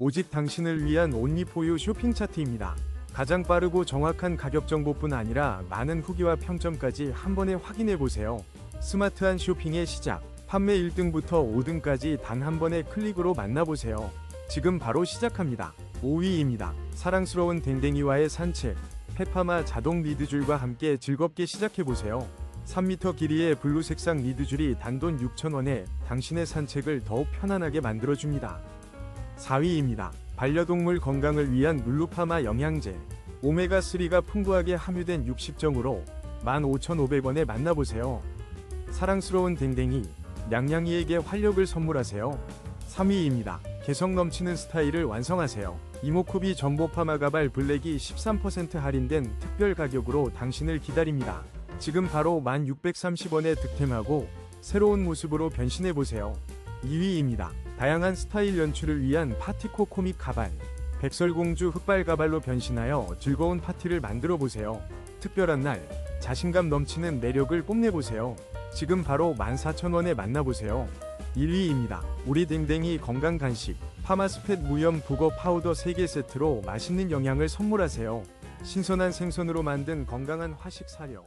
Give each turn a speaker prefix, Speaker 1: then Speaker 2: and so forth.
Speaker 1: 오직 당신을 위한 온리포유 쇼핑 차트입니다. 가장 빠르고 정확한 가격 정보뿐 아니라 많은 후기와 평점까지 한 번에 확인해 보세요. 스마트한 쇼핑의 시작. 판매 1등부터 5등까지 단 한 번의 클릭으로 만나보세요. 지금 바로 시작합니다. 5위입니다. 사랑스러운 댕댕이와의 산책. 페파마 자동 리드줄과 함께 즐겁게 시작해보세요. 3m 길이의 블루 색상 리드줄이 단돈 6,000원에 당신의 산책을 더욱 편안하게 만들어줍니다. 4위입니다. 반려동물 건강을 위한 룰루파마 영양제. 오메가3가 풍부하게 함유된 60정으로 15,500원에 만나보세요. 사랑스러운 댕댕이, 냥냥이에게 활력을 선물하세요. 3위입니다. 개성 넘치는 스타일을 완성하세요. 이모쿠비 전보파마 가발 블랙이 13% 할인된 특별 가격으로 당신을 기다립니다. 지금 바로 1630원에 득템하고 새로운 모습으로 변신해보세요. 2위입니다. 다양한 스타일 연출을 위한 파티코 코믹 가발. 백설공주 흑발 가발로 변신하여 즐거운 파티를 만들어 보세요. 특별한 날, 자신감 넘치는 매력을 뽐내보세요. 지금 바로 14,000원에 만나보세요. 1위입니다. 우리 댕댕이 건강 간식. 파마스펫 무염 북어 파우더 3개 세트로 맛있는 영양을 선물하세요. 신선한 생선으로 만든 건강한 화식 사료.